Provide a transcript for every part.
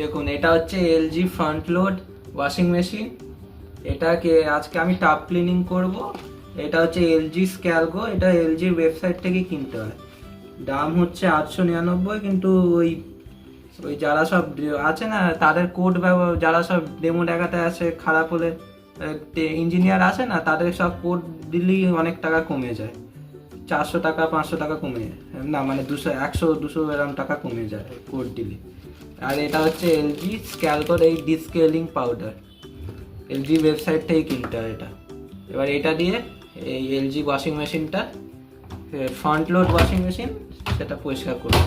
দেখুন, এটা হচ্ছে LG front load washing machine এটাকে আজকে আমি টাপ ক্লিনিং করব। এটা হচ্ছে এলজি স্ক্যালগো এটা এলজির ওয়েবসাইট থেকে কিনতে হয়। দাম হচ্ছে আটশো নিরানব্বই, কিন্তু ওই ওই যারা সব আছে না, তাদের কোড ব্যবহার, যারা সব ডেমো দেখাতে আসে, খারাপ হলে ইঞ্জিনিয়ার আছে না, তাদের সব কোড দিলেই অনেক টাকা কমে যায়। চারশো টাকা, পাঁচশো টাকা কমে না মানে দুশো, একশো, দুশো এরকম টাকা কমে যায় কোড দিলে। আর এটা হচ্ছে এলজি স্ক্যালকোর এই ডিসকেলিং পাউডার এলজি ওয়েবসাইট থেকে কিনতে হয় এটা। এবার এটা দিয়ে এই এলজি ওয়াশিং মেশিনটা ফ্রন্ট লোড ওয়াশিং মেশিন সেটা পরিষ্কার করব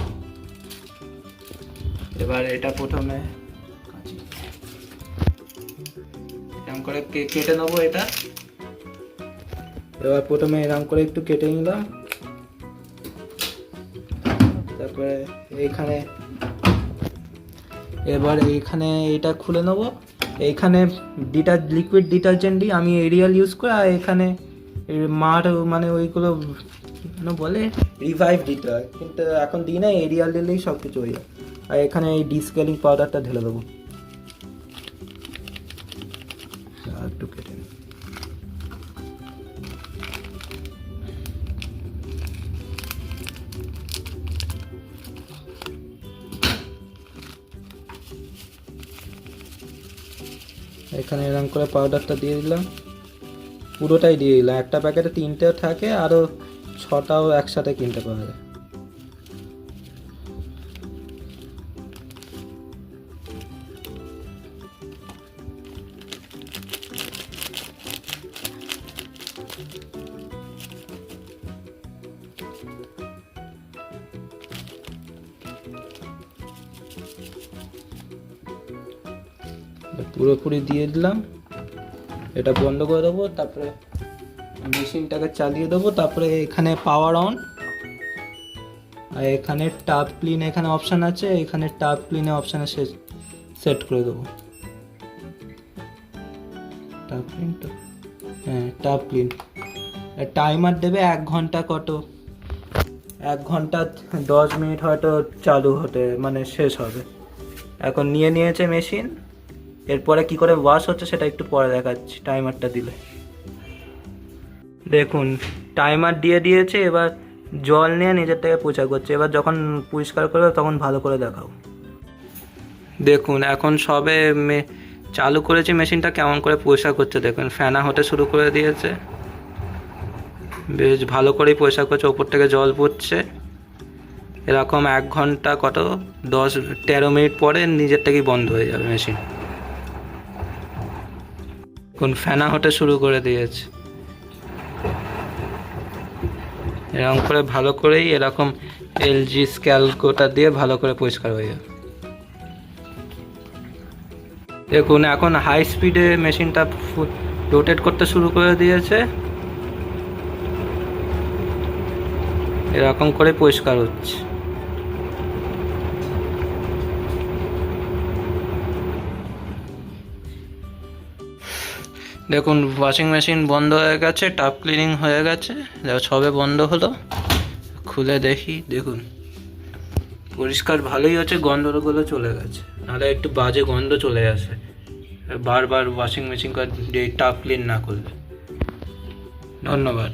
এবার এটা প্রথমে। এরকম করে কেটে নেব এটা। এবার প্রথমে এরকম করে একটু কেটে নিলাম। তারপরে এইখানে এবার এইখানে এটা খুলে নেব। এইখানে ডিটার লিকুইড ডিটারজেন্টই আমি এরিয়াল ইউজ করি আর এখানে মার মানে ওইগুলো বলে রিভাইভ দিতে হয়। কিন্তু এখন দিই না এরিয়াল দিলেই সব কিছু হয়ে যায়। আর এখানে এই ডিসকেলিং পাউডারটা ঢেলে দেবো। এখানে এরকম করে পাউডারটা দিয়ে দিলাম। পুরোটাই দিয়ে দিলাম। একটা প্যাকেটে তিনটে থাকে আরও ছটাও একসাথে কিনতে পাওয়া যায়। পুরোপুরি দিয়ে দিলাম। এটা বন্ধ করে দেবো, তারপরে মেশিনটাকে চালিয়ে দেবো, তারপরে এখানে পাওয়ার অন আর এখানে টাপ ক্লিন এখানে অপশান আছে, এখানে টাপ ক্লিনে অপশানে সেট করে দেবো। টাপ ক্লিন হ্যাঁ টাপ ক্লিন টাইমার দেবে এক ঘণ্টা কত? এক ঘণ্টা দশ মিনিট হয়তো চালু হতে মানে শেষ হবে। এখন নিয়ে নিয়েছে মেশিন এরপরে কি করে ওয়াশ হচ্ছে সেটা একটু পরে দেখাচ্ছি টাইমারটা দিলে। দেখুন টাইমার দিয়ে দিয়েছে, এবার জল নিয়ে নিজের থেকে পোছা করছে। এবার যখন পরিষ্কার করবে, তখন ভালো করে দেখাও। দেখুন, এখন সবে চালু করেছে মেশিনটা, কেমন করে পরিষ্কার করছে দেখুন। ফেনা হতে শুরু করে দিয়েছে। বেশ ভালো করেই পরিষ্কার করছে, ওপর থেকে জল পড়ছে। এরকম এক ঘণ্টা কত? দশ, তেরো মিনিট পরে নিজের থেকেই বন্ধ হয়ে যাবে মেশিন। কোন ফেনা হতে শুরু করে দিয়েছে। এরকম করে ভালো করেই এরকম এলজি স্ক্যালকোটা দিয়ে ভালো করে পরিষ্কার হয়ে যাবে। দেখুন, এখন হাই স্পিডে মেশিনটা রোটেট করতে শুরু করে দিয়েছে। এরকম করে পরিষ্কার হচ্ছে। দেখুন ওয়াশিং মেশিন বন্ধ হয়ে গেছে টাপ ক্লিনিং হয়ে গেছে। দেখো সবে বন্ধ হলো, খুলে দেখি, দেখুন। পরিষ্কার ভালোই হচ্ছে গন্ধগুলো চলে গেছে। নাহলে একটু বাজে গন্ধ চলে আসে। বারবার ওয়াশিং মেশিন টাপ ক্লিন না করলে। ধন্যবাদ।